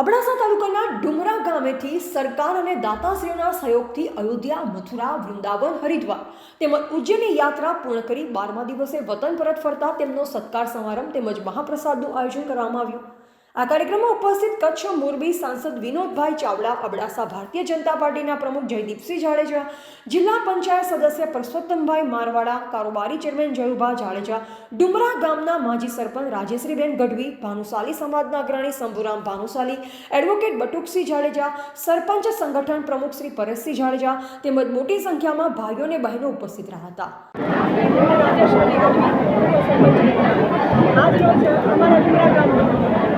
અબડાસા તાલુકાના ડુમરા ગામેથી સરકાર અને દાતાશ્રીઓના સહયોગથી અયોધ્યા, મથુરા, વૃંદાવન, હરિદ્વાર તેમજ ઉજ્જૈનની યાત્રા પૂર્ણ કરી બારમા દિવસે વતન પરત ફરતા તેમનો સત્કાર સમારંભ તેમજ મહાપ્રસાદનું આયોજન કરવામાં આવ્યું. આ કાર્યક્રમમાં ઉપસ્થિત કચ્છ મોરબી સાંસદ વિનોદભાઈ ચાવડા, અબડાસા ભારતીય જનતા પાર્ટીના પ્રમુખ જયદીપસિંહ જાડેજા, જિલ્લા પંચાયત સદસ્ય પરસોત્તમભાઈ મારવાડા, કારોબારી ચેરમેન જયુભા જાડેજા, ડુમરા ગામના માજી સરપંચ રાજેશ્રીબેન ગઢવી, ભાનુશાલી સમાજના અગ્રણી શંભુરામ ભાનુશાલી, એડવોકેટ બટુકસિંહ જાડેજા, સરપંચ સંગઠન પ્રમુખ શ્રી પરેશસિંહ જાડેજા તેમજ મોટી સંખ્યામાં ભાઈઓ અને બહેનો ઉપસ્થિત રહ્યા હતા. આજ અમારા ડુમરા ગામમાં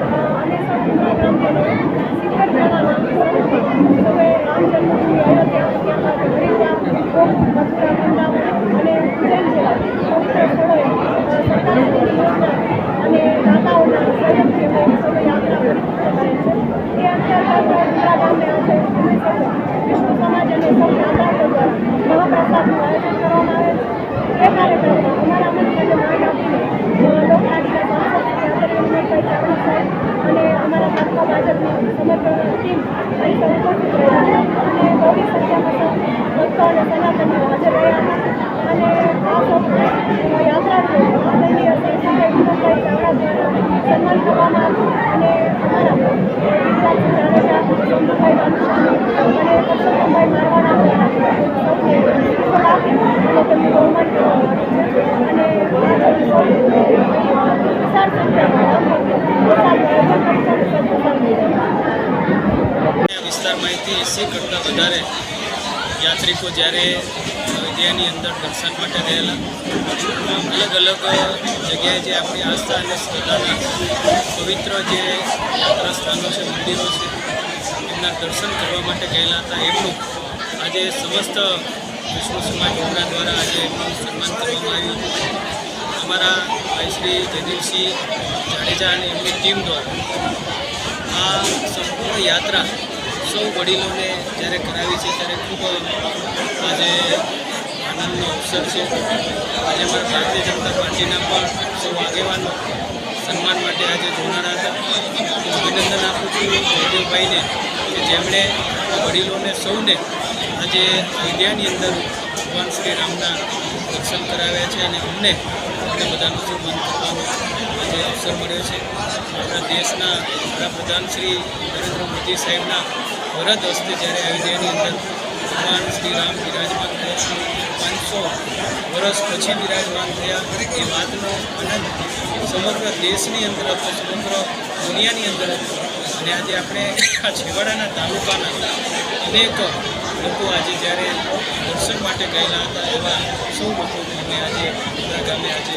અમારા તાલુકા ભાજપની સમગ્ર ટીમ અહીં સૌ ઉપસ્થિત રહ્યા હતા અને બહોળી સંખ્યામાં સૌ સનાતનીઓ હાજર રહ્યા અને આ દ્વારા સન્માન કરવામાં આવ્યું અને અમારા ભાનુશાલી અને પરસોત્તમભાઈ મારવાડા અને તેમનું બહુમાન અને વિશાળ સંખ્યામાં વિસ્તારમાંથી એંસી કરતાં વધારે યાત્રિકો જ્યારે અયોધ્યાની અંદર દર્શન માટે ગયેલા, અલગ અલગ જગ્યાએ જે આપણી આસ્થા અને શ્રદ્ધાના પવિત્ર જે યાત્રા સ્થાનો છે, મંદિરો છે, એમના દર્શન કરવા માટે ગયેલા હતા. એમનું આજે સમસ્ત વિષ્ણુ સમાજ ડોગરા દ્વારા આજે એમનું સન્માન કરવામાં આવ્યું હતું. અમારા ભાઈ શ્રી જયદીપસિંહ જાડેજા અને એમની ટીમ દ્વારા આ સંપૂર્ણ યાત્રા સૌ વડીલોને જ્યારે કરાવી છે ત્યારે ખૂબ આજે આનંદનો અવસર છે. આજે અમારા ભારતીય જનતા પાર્ટીના પણ સૌ આગેવાનો સન્માન માટે આજે જોનારા હતા. અભિનંદન આપું છું જયદેવભાઈને કે જેમણે વડીલોને સૌને આજે ઇન્ડિયાની અંદર ભગવાન શ્રી રામના દર્શન કરાવ્યા છે અને અમને અમને બધાનું મન કરવાનો આજે અવસર મળ્યો છે. આપણા દેશના વડાપ્રધાન શ્રી નરેન્દ્ર મોદી સાહેબના વરદ હસ્તે જ્યારે અયોધ્યાની અંદર ભગવાન શ્રી રામ બિરાજમાન પાંચસો વર્ષ પછી બિરાજમાન થયા. એ વાતનો આનંદ સમગ્ર દેશની અંદર હતો, સમગ્ર દુનિયાની અંદર હતો. અને આજે આપણે આ છેવાડાના તાલુકાના અનેક લોકો આજે જ્યારે દર્શન માટે ગયેલા હતા, એવા સૌ લોકો આજે ગામે આજે